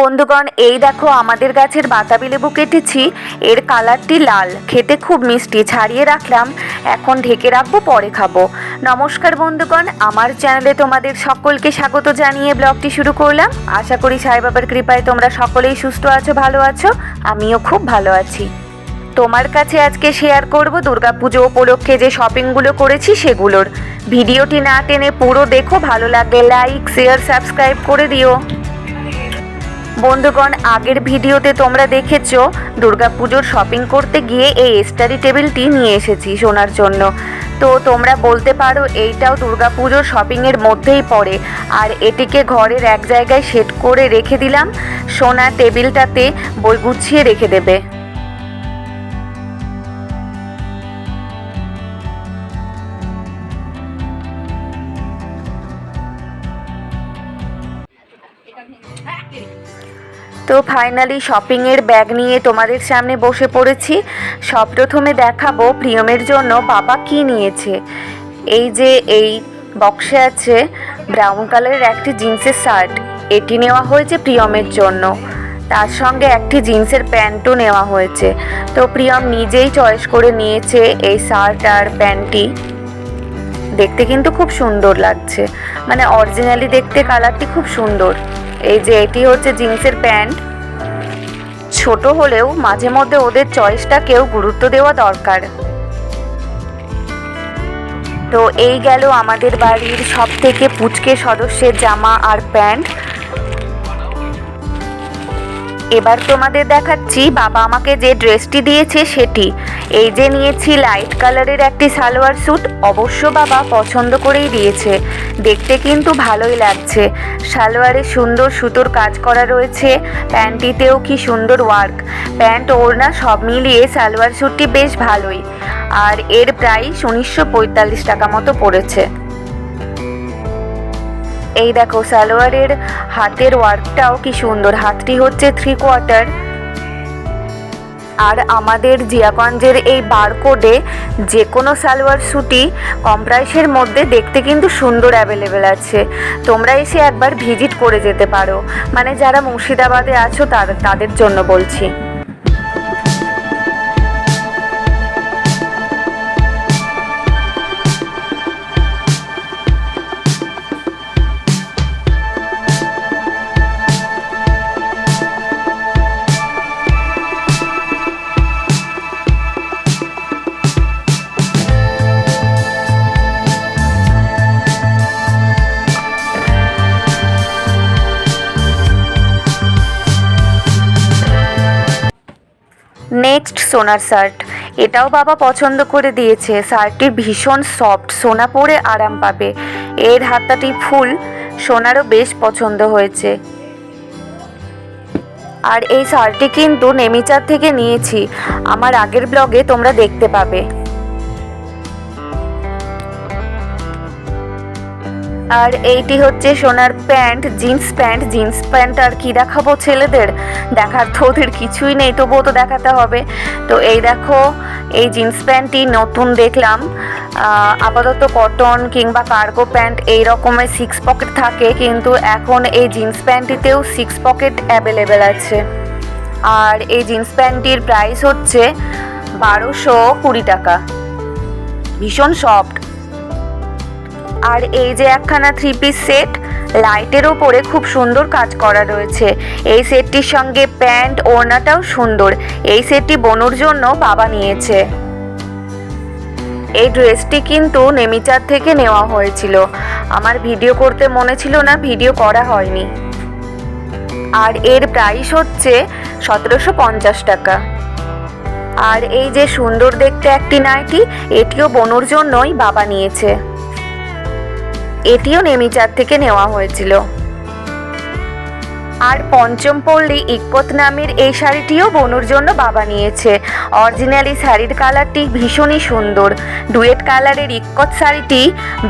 বন্ধুগণ, এই দেখো আমাদের গাছের বাতাবি লেবু কেটেছি। এর কালারটি লাল। খেতে খুব মিষ্টি। ছাড়িয়ে রাখলাম। এখন ঢেকে রাখব, পরে খাব। নমস্কার বন্ধুগণ, আমার চ্যানেলে তোমাদের সকলকে স্বাগত জানিয়ে ব্লগটি শুরু করলাম। আশা করি সাই বাবার কৃপায় তোমরা সকলেই সুস্থ আছো, ভালো আছো। আমিও খুব ভালো আছি। তোমার কাছে আজকে শেয়ার করব দুর্গাপুজো উপলক্ষে যে শপিংগুলো করেছি সেগুলোর। ভিডিওটি না টেনে পুরো দেখো। ভালো লাগলে লাইক, শেয়ার, সাবস্ক্রাইব করে দিও। বন্ধুগণ, আগের ভিডিওতে তোমরা দেখেছ, দুর্গাপুজোর শপিং করতে গিয়ে এই স্টাডি টেবিলটি নিয়ে এসেছি শোনার জন্য। তো তোমরা বলতে পারো, এইটাও দুর্গাপুজোর শপিংয়ের মধ্যেই পড়ে। আর এটিকে ঘরের এক জায়গায় সেট করে রেখে দিলাম সোনার টেবিলটাতে বই গুছিয়ে রেখে দেবে। তো ফাইনালি শপিংয়ের ব্যাগ নিয়ে তোমাদের সামনে বসে পড়েছি। সব প্রথমে দেখাবো প্রিয়মের জন্য বাবা কি নিয়েছে। এই যে এই বক্সে আছে ব্রাউন কালারের একটি জিন্সের শার্ট এটি নেওয়া হয়েছে প্রিয়মের জন্য। তার সঙ্গে একটি জিন্সের প্যান্টও নেওয়া হয়েছে। তো প্রিয়ম নিজেই চয়েস করে নিয়েছে এই শার্ট আর প্যান্টটি। দেখতে কিন্তু খুব সুন্দর লাগছে। মানে অরিজিনালি দেখতে কালারটি খুব সুন্দর। এই যে এটি হচ্ছে জিন্সের প্যান্ট। ছোট হলেও মাঝে মধ্যে ওদের চয়েসটাকেও গুরুত্ব দেওয়া দরকার। তো এই গেল আমাদের বাড়ির সব থেকে পুচকে সদস্যের জামা আর প্যান্ট। এবার তোমাদের দেখাচ্ছি, বাবা আমাকে যে ড্রেসটি দিয়েছে সেটি। এই যে নিয়েছি লাইট কালারের একটি সালোয়ার স্যুট, অবশ্য বাবা পছন্দ করেই দিয়েছে। দেখতে কিন্তু ভালোই লাগছে। সালোয়ারে সুন্দর সুতোর কাজ করা রয়েছে প্যান্টটিতেও কি সুন্দর ওয়ার্ক। প্যান্ট, ওড়না সব মিলিয়ে সালোয়ার স্যুটটি বেশ ভালোই। আর এর প্রাইস উনিশশো পঁয়তাল্লিশ টাকা মতো পড়েছে। এই দেখো, সালোয়ারের হাতের ওয়ার্কটাও কি সুন্দর। হাতটি হচ্ছে থ্রি কোয়ার্টার আর আমাদের জিয়াগঞ্জের এই বারকোডে যে কোনো সালোয়ার স্যুটই কম প্রাইসের মধ্যে দেখতে কিন্তু সুন্দর অ্যাভেলেবেল আছে। তোমরা এসে একবার ভিজিট করে যেতে পারো। মানে যারা মুর্শিদাবাদে আছো তাদের জন্য বলছি। সোনার শার্ট। এটাও বাবা পছন্দ করে দিয়েছে। শার্টটি ভীষণ সফট, সোনা পরে আরাম পাবে। এর হাতাটি ফুল, সোনারও বেশ পছন্দ হয়েছে। আর এই শার্টটি কিন্তু নেমিচার থেকে নিয়েছি। আমার আগের ব্লগে তোমরা দেখতে পাবে। আর এইটি হচ্ছে সোনার pant, jeans pant jeans pant আর কি দেখাবো ছেলেদের? দেখার তো কিছুই নেই, তবুও তো দেখাতে হবে। তো এই দেখো, এই জিন্স প্যান্টটি নতুন দেখলাম। আপাতত কটন কিংবা কার্গো প্যান্ট এই রকমের সিক্স পকেট থাকে, কিন্তু এখন এই জিন্স প্যান্টটিতেও সিক্স পকেট অ্যাভেলেবেল আছে। আর এই জিন্স প্যান্টটির প্রাইস হচ্ছে বারোশো কুড়ি টাকা। ভীষণ সফট আর এই যে একখানা থ্রি পিস সেট লাইটের ওপরে খুব সুন্দর কাজ করা রয়েছে। এই সেটটির সঙ্গে প্যান্ট ওড়নাটাও সুন্দর। এই সেটটি বনুর জন্য বাবা নিয়েছে। এই ড্রেসটি কিন্তু নেমিচার থেকে নেওয়া হয়েছিল। আমার ভিডিও করতে মনে ছিল না, ভিডিও করা হয়নি। আর এর প্রাইস হচ্ছে সতেরোশো পঞ্চাশ টাকা। আর এই যে সুন্দর দেখতে একটি নাইটি, এটিও বনুর জন্যই বাবা নিয়েছে। এটিও নেমিচার থেকে নেওয়া হয়েছিল। আর পঞ্চম পল্লী ইকপত নামের এই শাড়িটিও বনুর জন্য বাবা নিয়েছে। অরিজিনালি শাড়ির কালারটি ভীষণই সুন্দর। ডুয়েট কালারের ইকত শাড়িটি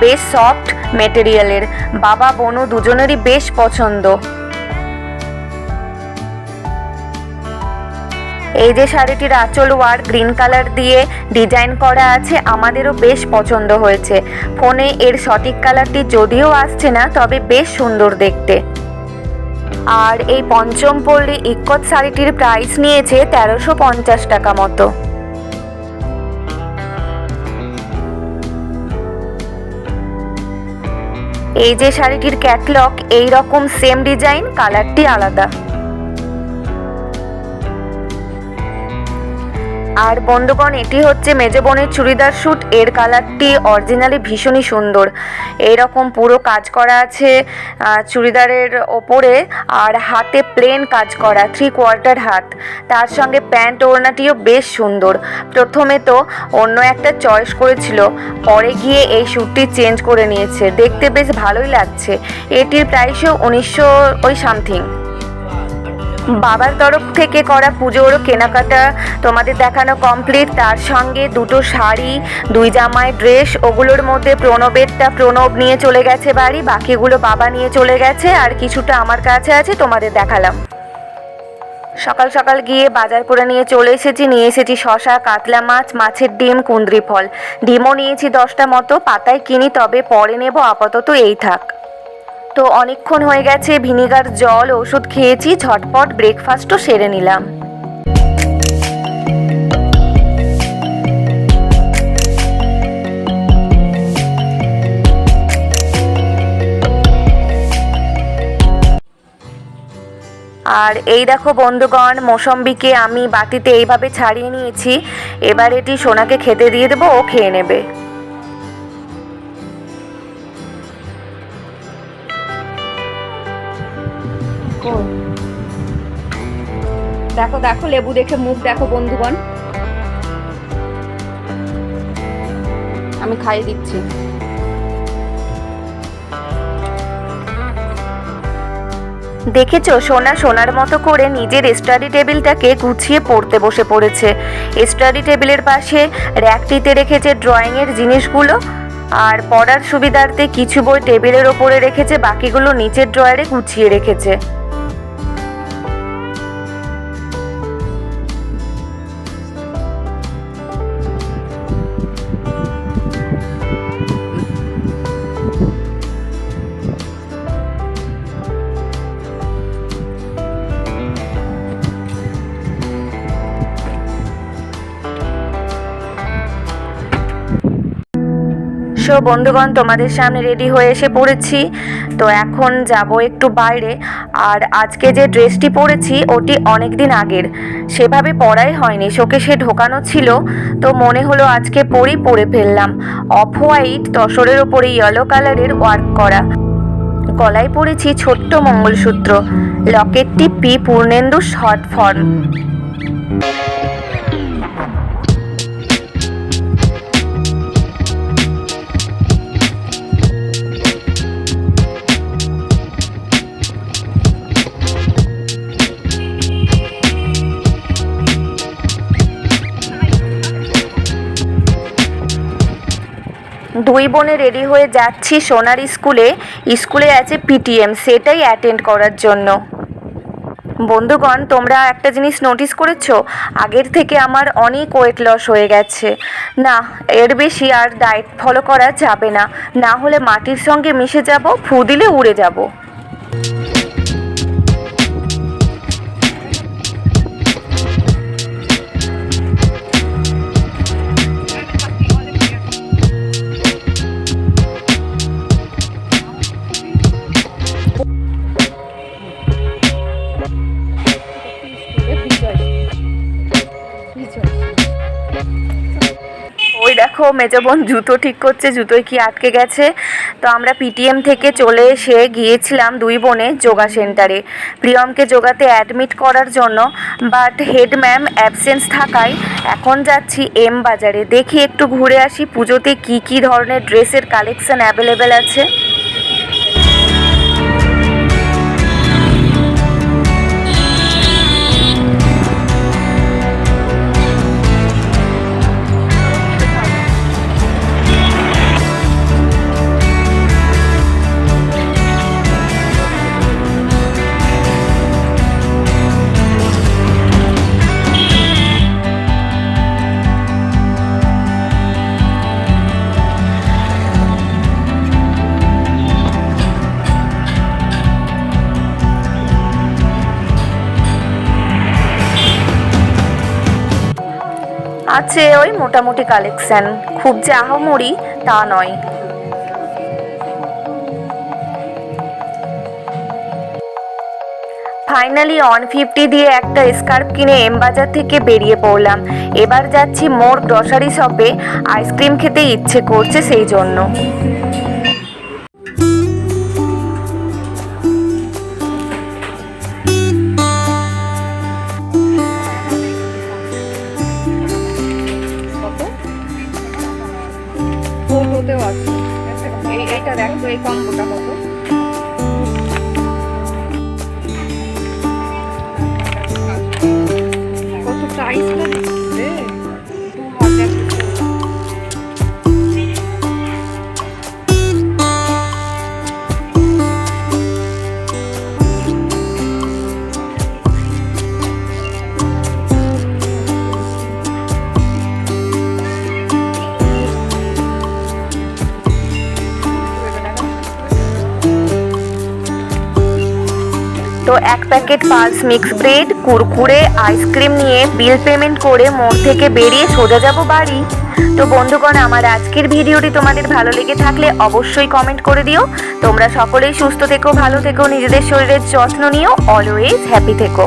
বেশ সফট মেটেরিয়ালের। বাবা, বনু দুজনেরই বেশ পছন্দ। এই যে শাড়িটির আঁচল ওয়ার গ্রিন কালার দিয়ে ডিজাইন করা আছে, আমাদেরও বেশ পছন্দ হয়েছে। ফোনে এর সঠিক কালারটি যদিও আসছে না, তবে বেশ সুন্দর দেখতে। আর এই পঞ্চম পল্লী ইক্কত শাড়িটির প্রাইস নিয়েছে তেরোশো পঞ্চাশ টাকা মতো। এই যে শাড়িটির ক্যাটলগ এই রকম সেম ডিজাইন কালারটি আলাদা। আর বন্ধুগণ, এটি হচ্ছে মেজো বোনের চুড়িদার স্যুট এর কালারটি অরিজিনালি ভীষণই সুন্দর। এইরকম পুরো কাজ করা আছে চুড়িদারের ওপরে আর হাতে প্লেন কাজ করা থ্রি কোয়ার্টার হাত। তার সঙ্গে প্যান্ট ওড়নাটিও বেশ সুন্দর। প্রথমে তো অন্য একটা চয়েস করেছিল, পরে গিয়ে এই স্যুটটি চেঞ্জ করে নিয়েছে। দেখতে বেশ ভালোই লাগছে। এটির প্রাইসও উনিশশো ওই সামথিং। বাবার তরফ থেকে করা পুজোর কেনাকাটা তোমাদের দেখানো কমপ্লিট তার সঙ্গে দুটো শাড়ি, দুই জামায় ড্রেস ওগুলোর মধ্যে প্রণবেরটা প্রণব নিয়ে চলে গেছে বাড়ি, বাকিগুলো বাবা নিয়ে চলে গেছে, আর কিছুটা আমার কাছে আছে, তোমাদের দেখালাম। সকাল সকাল গিয়ে বাজার করে নিয়ে চলে এসেছি, নিয়ে এসেছি শশা, কাতলা মাছ, মাছের ডিম, কুঁদরি ফল। ডিমও নিয়েছি দশটা মতো, পাতায় কিনি, তবে পরে নেব, আপাতত এই থাক। তো অনেকক্ষণ হয়ে গেছে, ভিনিগার, জল, ওষুধ খেয়েছি, ঝটপট ব্রেকফাস্টও সেরে নিলাম। আর এই দেখো বন্ধুগণ, মৌসম্বিকে আমি বাটিতে এইভাবে ছাড়িয়ে নিয়েছি। এবার এটি সোনাকে খেতে দিয়ে দেবো, ও খেয়ে নেবে। দেখো দেখো, লেবু দেখে মুখ দেখো, বন্ধুগণ। আমি খাইয়ে দিচ্ছি। দেখেছ? সোনা সোনার মতো করে নিজের স্টাডি টেবিলটাকে গুছিয়ে পড়তে বসে পড়েছে। স্টাডি টেবিলের পাশে র্যাকটিতে রেখেছে ড্রয়িংয়ের জিনিসগুলো আর পড়ার সুবিধার্থে কিছু বই টেবিলের ওপরে রেখেছে, বাকিগুলো নিচের ড্রয়ারে গুছিয়ে রেখেছে। সো বন্ধুগণ, তোমাদের সামনে রেডি হয়ে এসে পড়েছি। তো এখন যাব একটু বাইরে। আর আজকে যে ড্রেসটি পরেছি, ওটি অনেক দিন আগের। সেভাবে পরাই হয়নি শোকেশে ঢোকানো ছিল। তো মনে হলো আজকে পরেই পরে ফেললাম। অফ হোয়াইট তসরের ওপরে ইয়েলো কালারের ওয়ার্ক করা। গলায় পরেছি ছোট্ট মঙ্গলসূত্র। লকেটটি পি পূর্ণেন্দু শর্ট ফর্ম দুই বোনে রেডি হয়ে যাচ্ছি সোনার স্কুলে। স্কুলে আছে পিটিএম সেটাই অ্যাটেন্ড করার জন্য। বন্ধুগণ, তোমরা একটা জিনিস নোটিস করেছ? আগের থেকে আমার অনেক ওয়েট লস হয়ে গেছে। না, এর বেশি আর ডায়েট ফলো করা যাবে না। না হলে মাটির সঙ্গে মিশে যাব, ফু দিলে উড়ে যাব। ওই দেখো, মেজো বোন জুতো ঠিক করছে, জুতোয় কি আটকে গেছে। তো আমরা পিটিএম থেকে চলে এসে গিয়েছিলাম দুই বোনে যোগা সেন্টারে। প্রিয়মকে যোগাতে অ্যাডমিট করার জন্য বাট হেড ম্যাম অ্যাবসেন্স থাকায় এখন যাচ্ছি এম বাজারে। দেখি একটু ঘুরে আসি, পুজোতে কি কি ধরনের ড্রেসের কালেকশন অ্যাভেলেবেল আছে। আছে ওই মোটামুটি কালেকশন খুব যে আহামরি তা নয়। ফাইনালি ওয়ান ফিফটি দিয়ে একটা স্কার্ফ কিনে এম বাজার থেকে বেরিয়ে পড়লাম। এবার যাচ্ছি মোর গ্রসারি শপে আইসক্রিম খেতে ইচ্ছে করছে সেই জন্য। এইটা দেখ তো এক packet Pulse mix bread, Kurkure, ice cream নিয়ে বিল পেমেন্ট করে মোড় থেকে বেরিয়ে সোজা যাব বাড়ি। তো বন্ধুগণ, আমার আজকের ভিডিওটি তোমাদের ভালো লেগে থাকলে অবশ্যই কমেন্ট করে দিও। তোমরা সকলেই সুস্থ থেকো, ভালো থেকো, নিজেদের শরীরের যত্ন নিও অলওয়েজ হ্যাপি থেকো।